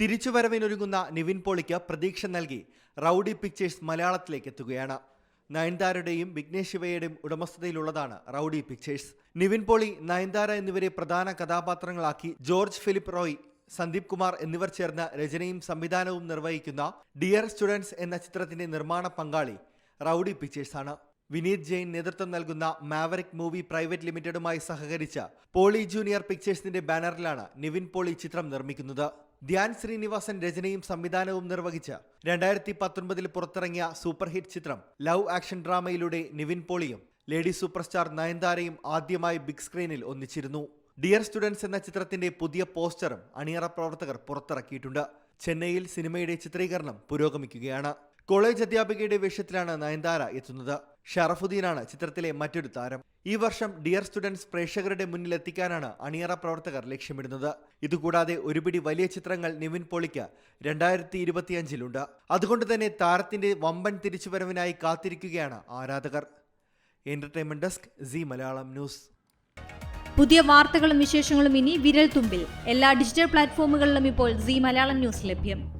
തിരിച്ചുവരവിനൊരുങ്ങുന്ന നിവിൻ പോളിക്ക് പ്രതീക്ഷ നൽകി rowdy pictures മലയാളത്തിലേക്ക് എത്തുകയാണ്. നയൻതാരയുടെയും വിഘ്നേഷ് ശിവയുടെയും ഉടമസ്ഥതയിലുള്ളതാണ് റൌഡി പിക്ചേഴ്സ്. നിവിൻ പോളി നയൻതാര എന്നിവരെ പ്രധാന കഥാപാത്രങ്ങളാക്കി ജോർജ് ഫിലിപ്പ് റോയ് സന്ദീപ് കുമാർ എന്നിവർ ചേർന്ന് രചനയും സംവിധാനവും നിർവഹിക്കുന്ന ഡിയർ സ്റ്റുഡൻസ് എന്ന ചിത്രത്തിന്റെ നിർമ്മാണ പങ്കാളി റൌഡി പിക്ചേഴ്സാണ്. വിനീത് ജെയിൻ നേതൃത്വം നൽകുന്ന മാവറിക് മൂവി പ്രൈവറ്റ് ലിമിറ്റഡുമായി സഹകരിച്ച പോളി ജൂനിയർ പിക്ചേഴ്സിന്റെ ബാനറിലാണ് നിവിൻ പോളി ചിത്രം നിർമ്മിക്കുന്നത്. ധ്യാൻ ശ്രീനിവാസൻ രചനയും സംവിധാനവും നിർവഹിച്ച രണ്ടായിരത്തി പത്തൊൻപതിൽ പുറത്തിറങ്ങിയ സൂപ്പർ ഹിറ്റ് ചിത്രം ലവ് ആക്ഷൻ ഡ്രാമയിലൂടെ നിവിൻ പോളിയും ലേഡി സൂപ്പർസ്റ്റാർ നയൻതാരയും ആദ്യമായി ബിഗ് സ്ക്രീനിൽ ഒന്നിച്ചിരുന്നു. ഡിയർ സ്റ്റുഡൻസ് എന്ന ചിത്രത്തിന്റെ പുതിയ പോസ്റ്ററും അണിയറ പ്രവർത്തകർ പുറത്തിറക്കിയിട്ടുണ്ട്. ചെന്നൈയിൽ സിനിമയുടെ ചിത്രീകരണം പുരോഗമിക്കുകയാണ്. കോളേജ് അധ്യാപികയുടെ വേഷത്തിലാണ് നയൻതാര എത്തുന്നത്. ഷറഫുദ്ദീനാണ് ചിത്രത്തിലെ മറ്റൊരു താരം. ഈ വർഷം ഡിയർ സ്റ്റുഡൻസ് പ്രേക്ഷകരുടെ മുന്നിൽ എത്തിക്കാനാണ് അണിയറ പ്രവർത്തകർ ലക്ഷ്യമിടുന്നത്. ഇതുകൂടാതെ ഒരുപിടി വലിയ ചിത്രങ്ങൾ നിവിൻ പോളിക്ക് രണ്ടായിരത്തി ഇരുപത്തിയഞ്ചിലുണ്ട് അതുകൊണ്ട് തന്നെ താരത്തിന്റെ വമ്പൻ തിരിച്ചുവരവിനായി കാത്തിരിക്കുകയാണ് ആരാധകർ. Entertainment desk Zee Malayalam news. പുതിയ വാർത്തകളും വിശേഷങ്ങളും ഇനി വിരൽ തുമ്പിൽ എല്ലാ ഡിജിറ്റൽ പ്ലാറ്റ്ഫോമുകളിലും ഇപ്പോൾ സി മലയാളം ന്യൂസ് ലഭ്യം.